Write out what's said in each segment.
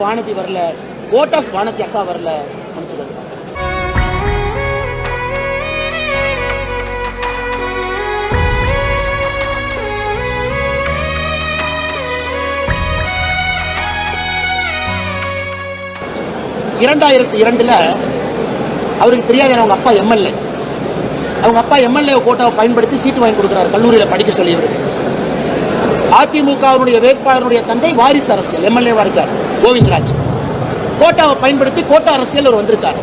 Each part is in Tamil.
வானதி வரல ஓட் ஆஃப் வானதி அக்கா வரல மன்னிச்சுக்கோங்க இரண்டாயிரத்தி இரண்டுல அவருக்கு தெரியாது அவங்க அப்பா எம்எல்ஏ அவங்க அப்பா எம்எல்ஏ கோட்டாவை பயன்படுத்தி சீட்டு வாங்கி கொடுக்குறாரு கல்லூரியில் படிக்க சொல்லி இவருக்கு. அதிமுகவினுடைய வேட்பாளருடைய தந்தை வாரிசு அரசியல் எம்எல்ஏவா இருக்கார். கோவிந்தராஜ். கோட்டாவை பயன்படுத்தி கோட்டா அரசியல் அவர் வந்திருக்கார்.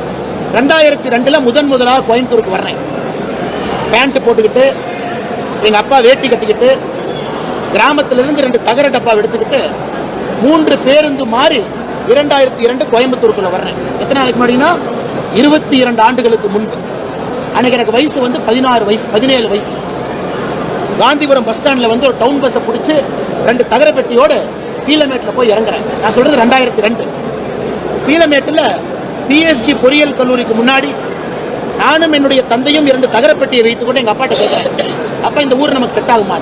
ரெண்டாயிரத்தி ரெண்டுல முதன் முதலாக கோயம்புத்தூருக்கு வர்றேன். பேண்ட் போட்டுக்கிட்டு எங்க அப்பா வேட்டி கட்டிக்கிட்டு கிராமத்திலிருந்து ரெண்டு தகர டப்பா எடுத்துக்கிட்டு மூன்று பேருந்து மாறி இரண்டாயிரத்தி இரண்டு கோயம்புத்தூருக்குள்ள வர்றேன். எத்தனை நாளைக்கு முன்னாடினா இருபத்தி இரண்டு ஆண்டுகளுக்கு முன்பு. அன்னைக்கு எனக்கு வயசு வந்து பதினாறு வயசு பதினேழு வயசு. காந்திபுரம் பஸ் ஸ்டாண்ட்ல வந்து ஒரு டவுன் பஸ்ஸை பிடிச்சி ரெண்டு தகர பெட்டியோடு பீலமேட்டில் போய் இறங்குறேன். நான் சொல்றது ரெண்டாயிரத்தி ரெண்டு. பீலமேட்டில் பிஎஸ்ஜி பொறியியல் கல்லூரிக்கு முன்னாடி நானும் என்னுடைய தந்தையும் இரண்டு தகரப்பட்டியை வைத்துக்கொண்டு எங்கள் அப்பாட்ட கேட்குறேன் அப்பா இந்த ஊர் நமக்கு செட் ஆகுமா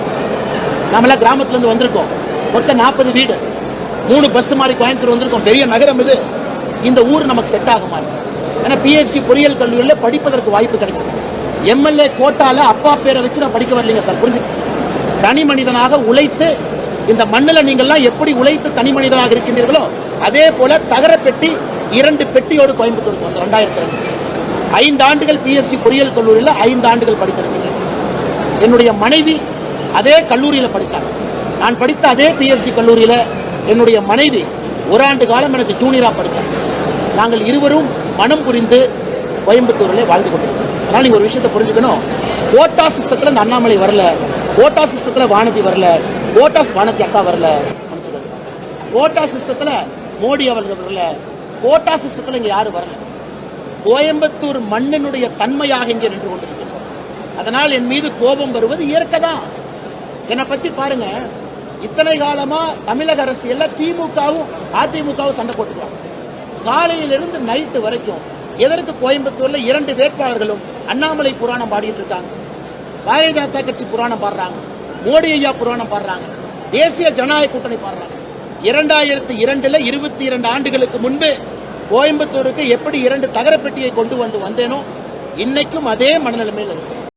நம்மளாம் கிராமத்துல இருந்து வந்திருக்கோம். மொத்தம் நாற்பது வீடு. மூணு பஸ் மாதிரி கோயம்புத்தூர் வந்திருக்கோம். பெரிய நகரம் இது. இந்த ஊர் நமக்கு செட் ஆகுமா ஏன்னா பிஎஸ்ஜி பொறியியல் கல்லூரியில் படிப்பதற்கு வாய்ப்பு கிடைச்சது. எம்எல்ஏ கோட்டால அப்பா பேரை வச்சு நான் படிக்க வரலீங்க சார். புரிஞ்சு தனி மனிதனாக உழைத்து இந்த மண்ணில் நீங்கள்லாம் எப்படி உழைத்து தனி மனிதனாக இருக்கின்றீர்களோ அதே போல தகர பெட்டி இரண்டு பெட்டியோடு கோயம்புத்தூருக்கு வந்து ரெண்டாயிரத்தி ரெண்டு. ஐந்து ஆண்டுகள் பிஎஸ்சி பொறியியல் கல்லூரியில் ஐந்து ஆண்டுகள் படித்திருக்கின்றேன். என்னுடைய மனைவி அதே கல்லூரியில் படித்தாங்க நான் படித்த அதே பிஎஸ்சி கல்லூரியில் என்னுடைய மனைவி ஒரு ஆண்டு காலம் எனக்கு ஜூனியராக படித்தாங்க நாங்கள் இருவரும் மனம் புரிந்து கோயம்புத்தூரில் வாழ்ந்து கொண்டிருக்கிறோம். அதனால் நீங்கள் ஒரு விஷயத்தை புரிஞ்சுக்கணும். கோட்டா சிஸ்டத்தில் இந்த அண்ணாமலை வரல கோட்டா சிஸ்டத்தில் வானதி வரல ஓட்டாஸ் வானதி அக்கா வரல. மன்னிச்சுக்கோங்க. கோட்டா சிஸ்டத்தில் மோடி அவர்கள் வரல. கோட்டா சிஸ்டத்தில் இங்கே யாரும் வரல. கோயம்புத்தூர் மண்ணினுடைய தன்மையாக இங்கே நின்று கொண்டிருக்கின்றோம் அதனால் என் மீது கோபம் வருவது இயற்கை தான். என்னை பற்றி பாருங்க. இத்தனை காலமா தமிழக அரசியல்ல திமுகவும் அதிமுகவும் சண்டை போட்டுருவாங்க காலையிலிருந்து நைட்டு வரைக்கும் எதற்கு கோயம்புத்தூர்ல இரண்டு வேட்பாளர்களும் அண்ணாமலை புராணம் பாடிட்டு இருக்காங்க. பாரதிய ஜனதா கட்சி புராணம் பாடுறாங்க. மோடி ஐயா புராணம் பாடுறாங்க. தேசிய ஜனநாயக கூட்டணி பாடுறாங்க. இரண்டாயிரத்தி இரண்டுல இருபத்தி இரண்டு ஆண்டுகளுக்கு முன்பு கோயம்புத்தூருக்கு எப்படி இரண்டு தகரப்பெட்டியை கொண்டு வந்து வந்தேனோ இன்னைக்கும் அதே மனநிலைமையில் இருக்கு.